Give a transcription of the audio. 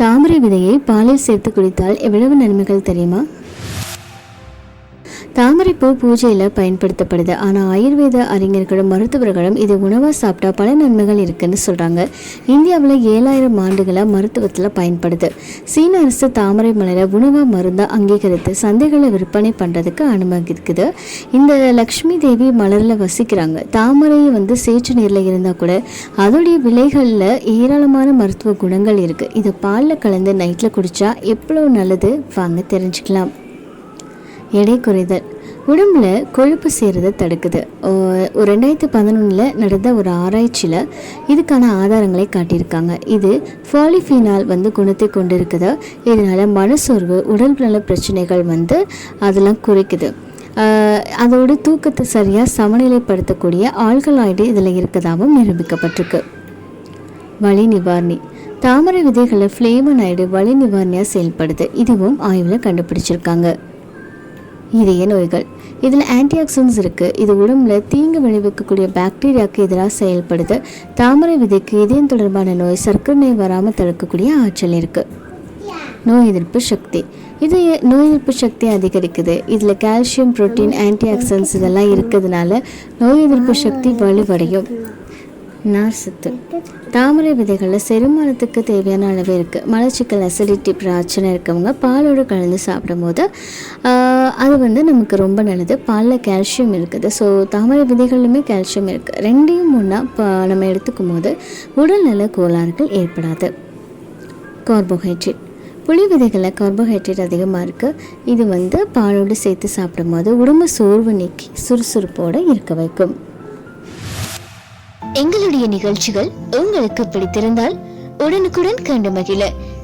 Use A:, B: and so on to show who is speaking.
A: தாமரை விதையை பாலில் சேர்த்து குடித்தால் எவ்வளவு நன்மைகள் தெரியுமா? தாமரைப்பூ பூஜையில் பயன்படுத்தப்படுது. ஆனால் ஆயுர்வேத அறிஞர்களும் மருத்துவர்களும் இது உணவாக சாப்பிட்டா பல நன்மைகள் இருக்குன்னு சொல்கிறாங்க இந்தியாவில் ஏழாயிரம் ஆண்டுகளாக மருத்துவத்தில் பயன்படுது. சீன அரசு தாமரை மலரை உணவாக மருந்தாக அங்கீகரித்து சந்தைகளை விற்பனை பண்ணுறதுக்கு அனுமதிக்குது. இந்த லக்ஷ்மி தேவி மலரில் வசிக்கிறாங்க. தாமரை வந்து சேற்று நீரில் இருந்தால் கூட அதோடைய விலைகளில் ஏராளமான மருத்துவ குணங்கள் இருக்குது இது பாலில் கலந்து நைட்டில் குடித்தா எவ்வளோ நல்லது? வாங்க தெரிஞ்சுக்கலாம். எடை குறைதல் உடம்புல கொழுப்பு சேருதை தடுக்குது. ஓ- ஒரு ரெண்டாயிரத்தி பதினொன்றில் நடந்த ஒரு ஆராய்ச்சியில் இதுக்கான ஆதாரங்களை காட்டியிருக்காங்க. இது ஃபாலிஃபீனால் வந்து குணத்தை கொண்டு இருக்குது இதனால மனசோர்வு உடல் நல பிரச்சனைகள் வந்து அதெல்லாம் குறைக்குது. அதோட தூக்கத்தை சரியாக சமநிலைப்படுத்தக்கூடிய ஆல்கலாய்டு இதில் இருக்கதாகவும் நிரூபிக்கப்பட்டிருக்கு. வலி நிவாரணி. தாமரை விதைகளை ஃப்ளேமனாய்டு வலி நிவாரணியாக செயல்படுது. இதுவும் ஆய்வில் கண்டுபிடிச்சிருக்காங்க. இதய நோய்கள். இதில் ஆன்டிஆக்சிடன்ஸ் இருக்குது இது உடம்புல தீங்கு விளைவிக்கக்கூடிய பாக்டீரியாவுக்கு எதிராக செயல்படுது. தாமரை விதைக்கு இதயம் தொடர்பான நோய் சர்க்கரை நோய் வராமல் தடுக்கக்கூடிய ஆற்றல் இருக்குது நோய் எதிர்ப்பு சக்தி. இது நோய் எதிர்ப்பு சக்தி அதிகரிக்குது. இதில் கால்சியம் புரோட்டீன் ஆன்டிஆக்சிடன்ஸ் இதெல்லாம் இருக்கிறதுனால நோய் எதிர்ப்பு சக்தி வலுவடையும். நார்சத்து. தாமரை விதைகளில் செரிமானத்துக்கு தேவையான அளவு இருக்குது மலச்சிக்கல் அசிடிட்டி பிரச்சனை இருக்கவங்க பாலோடு கலந்து சாப்பிடும்போது போது அது வந்து நமக்கு ரொம்ப நல்லது. பாலில் கால்சியம் இருக்குது. ஸோ தாமரை விதைகளிலுமே கால்சியம் இருக்குது ரெண்டையும் ஒன்றா நம்ம எடுத்துக்கும் போது உடல்நல கோளாறுகள் ஏற்படாது. கார்போஹைட்ரேட் புளி விதைகளில் கார்போஹைட்ரேட் அதிகமாக இருக்குது இது வந்து பாலோடு சேர்த்து சாப்பிடும்போது உடம்பு சோர்வு நீக்கி சுறுசுறுப்போடு இருக்க வைக்கும்.
B: எங்களுடைய நிகழ்ச்சிகள் உங்களுக்கு பிடித்திருந்தால் உடனுக்குடன் கண்டு மகிழ.